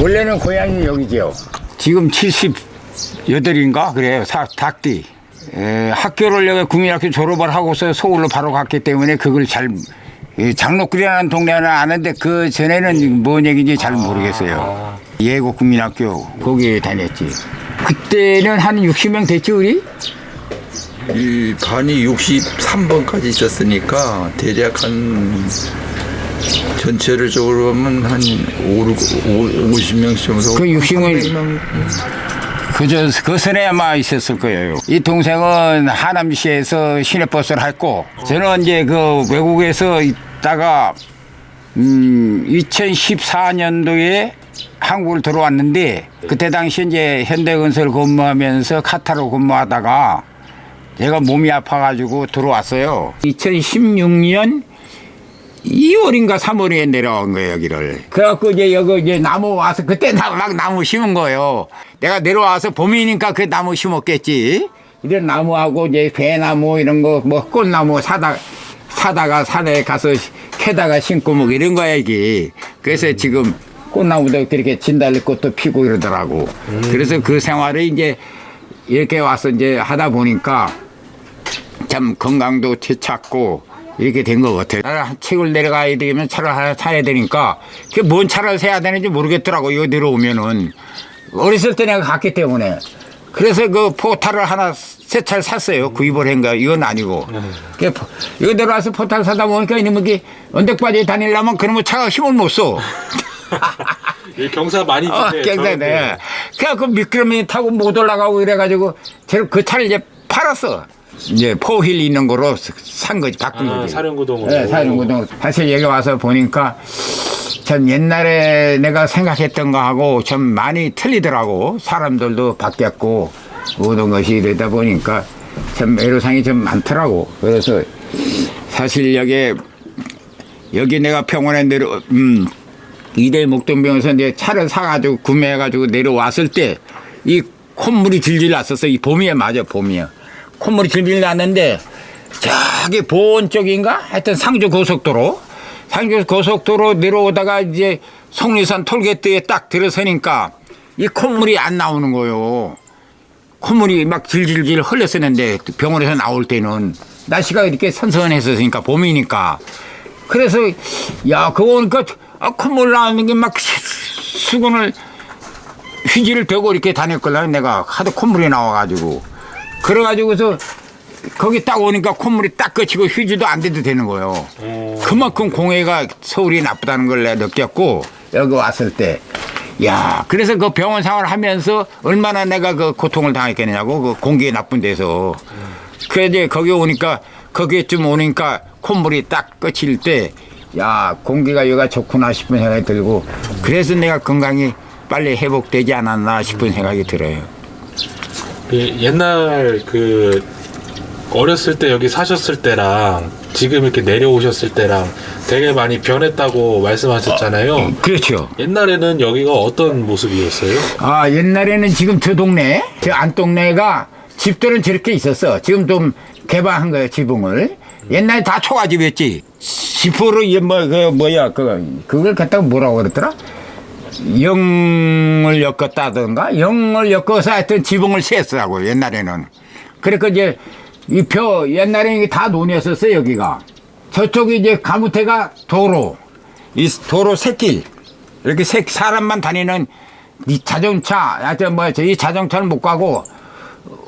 원래는 고향이 여기죠. 지금 78인가 그래요. 사, 닭띠. 에, 학교를 여기 국민학교 졸업을 하고서 서울로 바로 갔기 때문에 그걸 잘이 장로굴이라는 동네는 아는데 그 전에는 뭔 얘기인지 잘 모르겠어요. 예고 국민학교 거기 다녔지. 그때는 한 60명 됐지 우리? 이 반이 63번까지 있었으니까 대략 한 전체를 적으로 하면 한 5, 50명씩 정도. 그 60명 300명. 그저 그 선에 아마 있었을 거예요. 이 동생은 하남시에서 시내버스를 했고 저는 이제 그 외국에서 있다가 음 2014년도에 한국을 들어왔는데 그때 당시 이제 현대건설 근무하면서 카타로 근무하다가 제가 몸이 아파가지고 들어왔어요. 2016년 2월인가 3월에 내려온 거예요, 여기를. 그래갖고 이제 여기 이제 나무 와서 그때 나- 막 나무 심은 거예요. 내가 내려와서 봄이니까 그 나무 심었겠지. 이런 나무하고 이제 배나무 이런 거 뭐 꽃나무 사다, 사다가 산에 가서 캐다가 심고 뭐 이런 거야, 이게. 그래서 지금 꽃나무도 이렇게 진달래 꽃도 피고 이러더라고. 그래서 그 생활을 이제 이렇게 와서 이제 하다 보니까 참 건강도 되찾고 이렇게 된 것 같아요. 나는 책을 내려가야 되면 차를 하나 타야 되니까 그게 뭔 차를 사야 되는지 모르겠더라고. 이거 내려오면은 어렸을 때 내가 갔기 때문에 그래서 그 포탈을 하나 새 차를 샀어요. 구입을 한가 이건 아니고. 그 포- 이거 내려와서 포탈 사다 보니까 이놈이 언덕바지에 다니려면 그러면 차가 힘을 못 써. 이 경사 많이 어. 굉장히. 그래갖고 미끄러미 타고 못 올라가고 이래가지고 그 차를 이제 팔았어. 이제 포힐 있는 거로 산 거지, 바꾼 아, 거지. 사령구동으로. 네, 사령구동. 사실 여기 와서 보니까 참 옛날에 내가 생각했던 거하고 참 많이 틀리더라고. 사람들도 바뀌었고 모든 것이 이러다 보니까 참 애로사항이 좀 많더라고. 그래서 사실 여기 여기 내가 병원에 내려 음 이대 목동병원에서 이제 차를 사가지고 구매해가지고 내려왔을 때 이 콧물이 질질 났었어. 이 봄이야 맞아 봄이야. 콧물이 질질 났는데 저기 보원 쪽인가? 하여튼 상주 고속도로 상주 고속도로 내려오다가 이제 속리산 톨게이트에 딱 들어서니까 이 콧물이 안 나오는 거요. 콧물이 막 질질질 흘렸었는데 병원에서 나올 때는 날씨가 이렇게 선선했었으니까 봄이니까 그래서 야 그거 보니까 아, 콧물 나오는 게 막 수건을 휘지를 대고 이렇게 다녔걸라 내가 하도 콧물이 나와가지고 그래가지고서 거기 딱 오니까 콧물이 딱 그치고 휴지도 안 돼도 되는 거예요. 그만큼 공해가 서울이 나쁘다는 걸 내가 느꼈고 여기 왔을 때. 야, 그래서 그 병원 생활을 하면서 얼마나 내가 그 고통을 당했겠냐고 그 공기 나쁜 데서. 그래 이제 거기 오니까 거기쯤 오니까 콧물이 딱 끝일 때, 야 공기가 여기가 좋구나 싶은 생각이 들고 그래서 내가 건강이 빨리 회복되지 않았나 싶은 생각이 들어요. 그 옛날 그 어렸을 때 여기 사셨을 때랑 지금 이렇게 내려오셨을 때랑 되게 많이 변했다고 말씀하셨잖아요. 그렇죠. 옛날에는 여기가 어떤 모습이었어요? 아 옛날에는 지금 저 동네 저 안동네가 집들은 저렇게 있었어 지금 좀 개방한 거예요 지붕을 옛날에 다 초가집이었지 지포로 뭐그 뭐야 그 그걸 갖다가 뭐라고 그랬더라 영을 엮었다던가 영을 엮어서 하여튼 지붕을 셌더라고 옛날에는. 그러니까 이제 이 표 옛날에 이게 다 논이었었어 여기가. 저쪽이 이제 가무태가 도로 이 도로 새길. 이렇게 새 사람만 다니는 이 자동차 하여튼 뭐이 자동차는 못 가고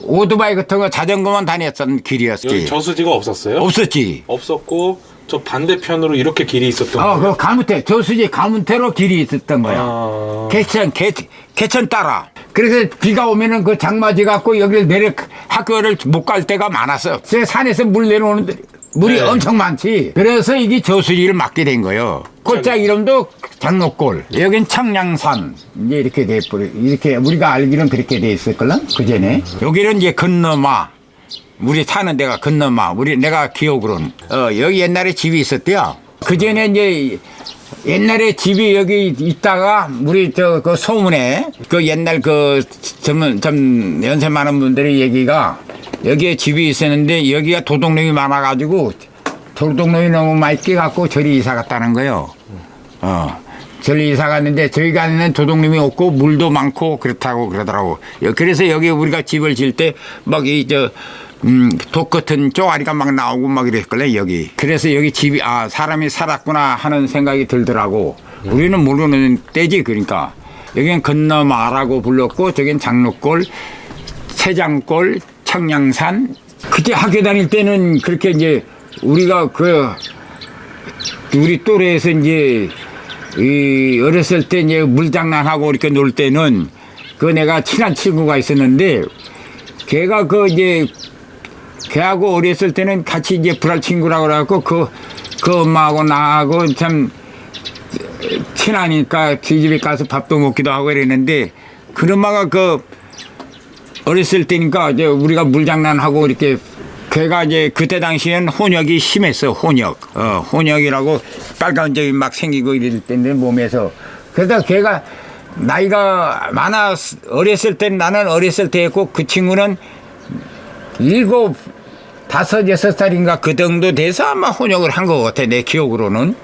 오토바이 같은 거 자전거만 다녔던 길이었지. 여기 저수지가 없었어요? 없었지. 없었고 저 반대편으로 이렇게 길이 있었던 어, 거예요. 그 가무태, 저수지 가무태로 길이 있었던 거야. 아. 개천, 개, 개천 따라. 그래서 비가 오면은 그 장마지 갖고 여기를 내려, 학교를 못 갈 때가 많았어. 제 산에서 물 내려오는데 물이 네. 엄청 많지. 그래서 이게 저수지를 맡게 된 거예요. 골짜 이름도 장로골. 여긴 청량산. 이제 이렇게 돼, 버리- 이렇게 우리가 알기로는 그렇게 돼 있을걸랑? 그 전에. 여기는 이제 건너마. 우리 사는 데가 건너마. 우리 내가 기억으로는. 어, 여기 옛날에 집이 있었대요. 그 전에 이제 옛날에 집이 여기 있다가 우리 저 그 소문에 그 옛날 그 젊은 좀 연세 많은 분들의 얘기가 여기에 집이 있었는데 여기가 도둑놈이 많아가지고 도둑놈이 너무 많이 끼갖고 저리 이사 갔다는 거요. 어. 저리 이사 갔는데 저희 가는 도둑님이 없고 물도 많고 그렇다고 그러더라고. 여- 그래서 여기 우리가 집을 질때막 이 저 음, 독 같은 쪼가리가 막 나오고 막 이랬걸래 여기. 그래서 여기 집이 아 사람이 살았구나 하는 생각이 들더라고. 우리는 모르는 때지 그러니까 여기는 건너마라고 불렀고 저긴 장로골, 세장골, 청량산. 그때 학교 다닐 때는 그렇게 이제 우리가 그 우리 또래에서 이제 이 어렸을 때 이제 물장난하고 이렇게 놀 때는 그 내가 친한 친구가 있었는데 걔가 그 이제 걔하고 어렸을 때는 같이 이제 불알 친구라고 그래갖고 그, 그 엄마하고 나하고 참 친하니까 지 집에 가서 밥도 먹기도 하고 이랬는데 그 엄마가 그 어렸을 때니까 이제 우리가 물장난하고 이렇게 걔가 이제 그때 당시엔 혼역이 심했어 혼역. 어 혼역이라고 빨간 점이 막 생기고 이럴 때인데 몸에서. 그러다 걔가 나이가 많아 어렸을 때 나는 어렸을 때였고 그 친구는 일곱 다섯 여섯 살인가 그 정도 돼서 아마 혼역을 한 것 같아 내 기억으로는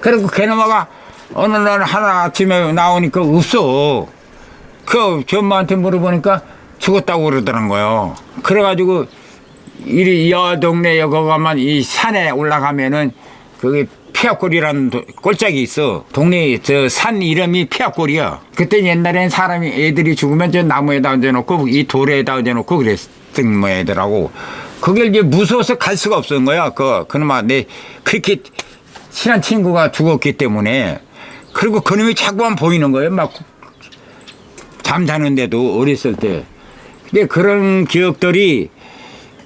그리고 걔놈아가 어느 날 하나 아침에 나오니까 없어 그 전마한테 물어보니까 죽었다고 그러더란 거요. 그래가지고 이리 여 동네 여거 가면 이 산에 올라가면은 거기 피아골이라는 도- 꼴짝이 있어. 동네 저 산 이름이 피아골이야. 그때 옛날엔 사람이 애들이 죽으면 저 나무에다 얹어놓고 이 돌에다 얹어놓고 그랬던 모양이더라고. 그게 이제 무서워서 갈 수가 없었던 거야. 그 그놈아 내 그렇게 친한 친구가 죽었기 때문에 그리고 그놈이 자꾸만 보이는 거예요. 막 잠자는데도 어렸을 때. 근데 그런 기억들이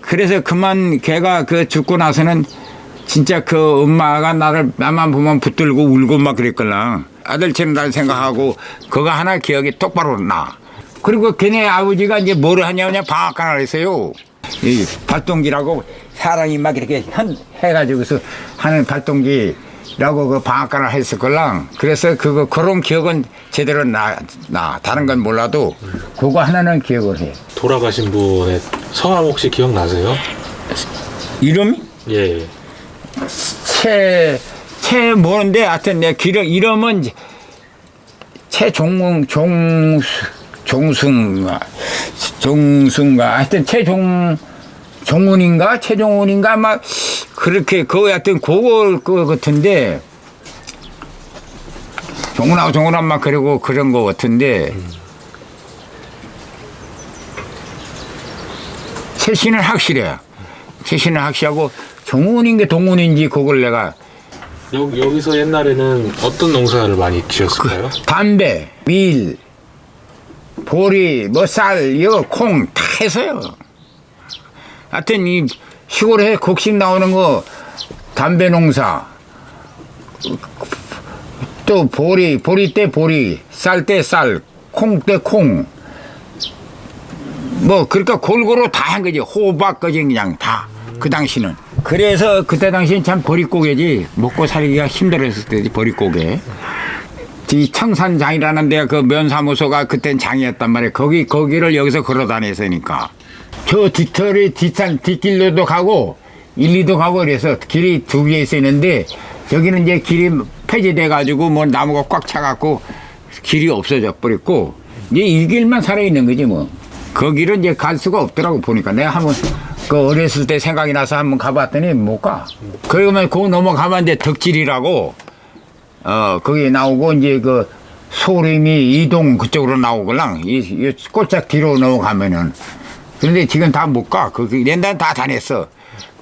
그래서 그만 걔가 그 죽고 나서는 진짜 그 엄마가 나를 나만 보면 붙들고 울고 막 그랬걸랑 아들처럼 날 생각하고 그거 하나 기억이 똑바로 나. 그리고 걔네 아버지가 이제 뭐를 하냐면 방앗간을 했어요. 이 발동기라고 사람이 막 이렇게 현 해가지고서 하는 발동기라고 그 방앗간을 했을 걸랑. 그래서 그거 그런 기억은 제대로 나, 나 다른 건 몰라도 그거 하나는 기억을 해. 돌아가신 분의 성함 혹시 기억나세요? 이름이? 예. 채, 채 뭐는데 하여튼 내 기름, 이름은 채종웅, 종, 종승가, 종승가, 하여튼 채종, 종훈인가? 채종훈인가? 막 그렇게, 그거 하여튼 그걸 거 같은데, 종훈하고 종훈한 막 그러고 그런 거 같은데, 채씨는 확실해. 채씨는 확실하고, 종훈인게 동훈인지 그걸 내가 여기, 여기서 옛날에는 어떤 농사를 많이 지었을까요? 담배, 밀, 보리, 뭐 쌀, 이거 콩다 해서요. 하여튼 이 시골에 곡식 나오는 거 담배 농사 또 보리, 보리 때 보리, 쌀 때 쌀, 콩 때 콩. 뭐 그러니까 골고루 다 한 거지 호박까지 그냥 다 그 당시는 그래서 그때 당시엔 참 보릿고개지 먹고 살기가 힘들었을 때지 보릿고개 이 청산장이라는 데가 그 면사무소가 그땐 장이었단 말이에요. 거기 거기를 여기서 걸어 다녔으니까 저 뒤털이 뒷산 뒷길로도 가고 일리도 가고 그래서 길이 두 개 있었는데 여기는 이제 길이 폐지돼 가지고 뭐 나무가 꽉 차갖고 길이 없어져 버렸고 이제 이 길만 살아 있는 거지 뭐. 거기를 이제 갈 수가 없더라고 보니까 내가 한번 그 어렸을 때 생각이 나서 한번 가봤더니 못 가. 그러면 그 넘어가면 이제 덕질이라고 어, 거기 나오고, 이제 그, 소림이 이동 그쪽으로 나오걸랑, 이, 이 꼴짝 뒤로 넘어가면은. 그런데 지금 다 못 가. 그, 그 옛날에 다 다녔어.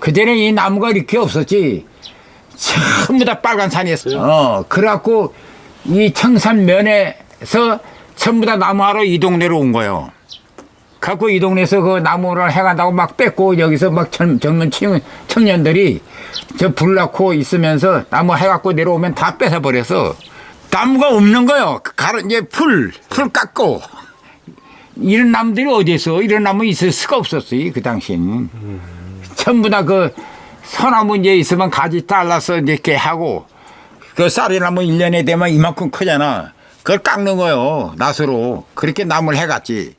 그전에 이 나무가 이렇게 없었지. 전부 다 빨간 산이었어. 어, 그래갖고, 이 청산면에서 전부 다 나무하러 이 동네로 온 거예요. 갖고 이 동네에서 그 나무를 해간다고 막 뺏고 여기서 막 젊, 젊은 청, 청년들이 저 불 낳고 있으면서 나무 해갖고 내려오면 다 뺏어버려서 나무가 없는 거요. 가로 이제 풀, 풀 깎고 이런 나무들이 어디 있어? 이런 나무 있을 수가 없었어요. 그 당시에는. 전부 다 그 소나무 이제 있으면 가지 잘라서 이렇게 하고 그 쌀이나무 일년에 되면 이만큼 크잖아. 그걸 깎는 거요. 낫으로. 그렇게 나무를 해갔지.